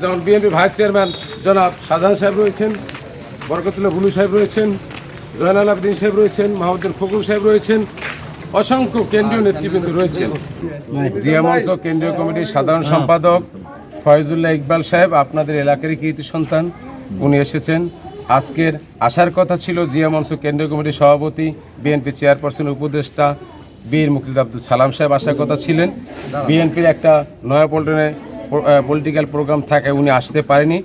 যেমন BNP vice chairman জনাব শাহজাহান সাহেব রয়েছেন, বরকতুল্লাহ বুলু সাহেব রয়েছেন, জয়নাল আবদিন সাহেব রয়েছেন, মাহমুদুল ফখরুল সাহেব রয়েছেন, অসংখ্য কেন্দ্রীয় নেতৃবৃন্দ রয়েছেন। জিয়া কেন্দ্রীয় কমিটির সাধারণ সম্পাদক ফয়জুল্লাহ ইকবাল সাহেব, আপনাদের এলাকারই কীর্তি সন্তান, উনি এসেছেন। আজকের আসার কথা ছিল জিয়া মঞ্চ, কেন্দ্রীয় কমিটির সভাপতি, বিএনপি চেয়ারপারসন, উপদেষ্টা বীর মুক্তিদ আব্দুল সালাম সাহেব আসার কথা ছিলেন। বিএনপির একটা নয়াপল্টনে পলিটিক্যাল প্রোগ্রাম থাকায় উনি আসতে পারেনি।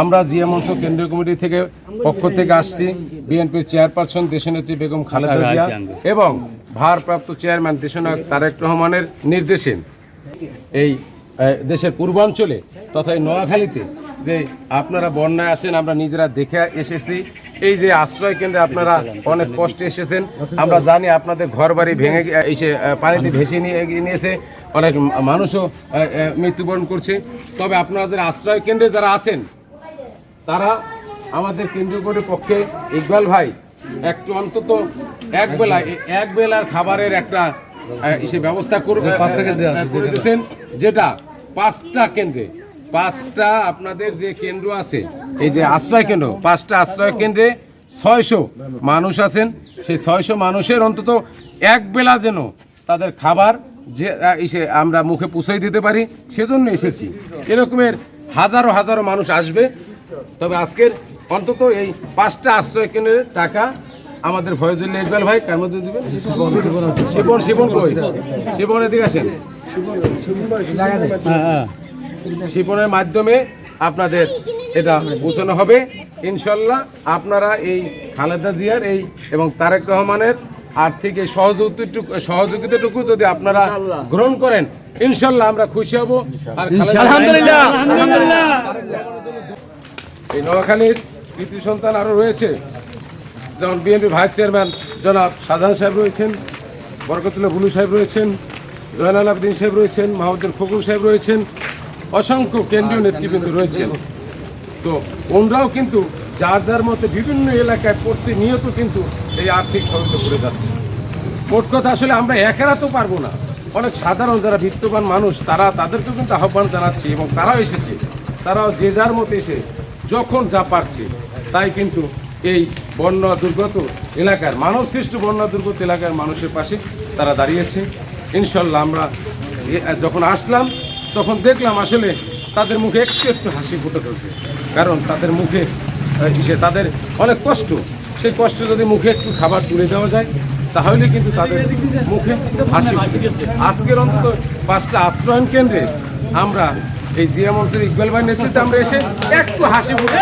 আমরা জিয়া মঞ্চ কেন্দ্রীয় কমিটি থেকে পক্ষ থেকে আসছি। বিএনপির চেয়ারপারসন দেশনেত্রী বেগম খালেদা জিয়া এবং ভারপ্রাপ্ত চেয়ারম্যান দেশনায়ক তারেক রহমানের নির্দেশে এই দেশের পূর্বাঞ্চলে তথা নোয়াখালীতে যে আপনারা বন্যায় আসেন আমরা নিজেরা দেখে এসেছি। এই যে আশ্রয় কেন্দ্রে আপনারা অনেক কষ্টে এসেছেন। আমরা জানি আপনাদের ঘর বাড়ি ভেঙে এসে পানিতে ভেসে নিয়ে নিয়েছে। অনেক মানুষও মৃত্যুবরণ করছে। তবে আপনাদের আশ্রয় কেন্দ্রে যারা আছেন তারা আমাদের কেন্দ্রীয় বোর্ডের পক্ষে ইকবাল ভাই একটু অন্তত এক বেলা এক বেলার খাবারের একটা ব্যবস্থা করবে করে দিয়েছেন যেটা পাঁচটা কেন্দ্রে। পাঁচটা আপনাদের যে কেন্দ্র আছে, এই যে আশ্রয় কেন্দ্র, পাঁচটা আশ্রয় কেন্দ্রে ছয়শো মানুষ আছেন। সেই ছয়শো মানুষের অন্তত এক বেলা যেন তাদের খাবার যে ইসে আমরা মুখে পুষাই দিতে পারি, সেজন্য এসেছি। এরকমের হাজারো হাজারো মানুষ আসবে। তবে আজকের অন্তত এই পাঁচটা আশ্রয় কেন্দ্রের টাকা আমাদের ফয়জুল্লাহ ইকবাল ভাই, কার মধ্যে দিবেন? শিবন শিবন কই? শিবন এদিকে আসেন। শিপনের মাধ্যমে আপনাদের এটা বোঝানো হবে। ইনশাল্লাহ আপনারা এই খালেদা জিয়ার এই এবং তারেক রহমানের আর্থিক এই সহযোগিতাটুকু সহযোগিতাটুকু যদি আপনারা গ্রহণ করেন ইনশাল্লাহ আমরা খুশি হব। আর এই নোয়াখালীর কৃতি সন্তান আরও রয়েছে। যেমন বিএনপি ভাইস চেয়ারম্যান জনাব শাহজাহান সাহেব রয়েছেন বরকতুল্লাহ বুলু সাহেব রয়েছেন জয়নাল আবদিন সাহেব রয়েছেন মাহমুদুল ফখরুল সাহেব রয়েছেন অসংখ্য কেন্দ্রীয় নেতৃবৃন্দ রয়েছেন। তো ওনরাও কিন্তু যার যার মতে বিভিন্ন এলাকায় প্রতিনিয়ত কিন্তু এই আর্থিক সহায়তা করে যাচ্ছে। মোট কথা আসলে আমরা একেরা তো পারব না। অনেক সাধারণ যারা বিত্তবান মানুষ তারা তাদেরকেও কিন্তু আহ্বান জানাচ্ছি এবং তারাও এসেছে। তারাও যে যার মতো এসে যখন যা পারছে তাই কিন্তু এই বন্যা দুর্গত এলাকার মানব সৃষ্ট বন্যা দুর্গত এলাকার মানুষের পাশে তারা দাঁড়িয়েছে। ইনশাল্লাহ আমরা যখন আসলাম তখন দেখলাম আসলে তাদের মুখে একটু একটু হাসি ফুটে তুলছে কারণ তাদের মুখে সে তাদের অনেক কষ্ট। সেই কষ্ট যদি মুখে একটু খাবার তুলে দেওয়া যায়, তাহলে কিন্তু তাদের মুখে হাসি আজকের অন্তত পাঁচটা আশ্রয়ন কেন্দ্রে আমরা এই জিয়া মন্ত্রী ইকবাল ভাই নেতৃত্বে আমরা এসে একটু হাসি ফুটে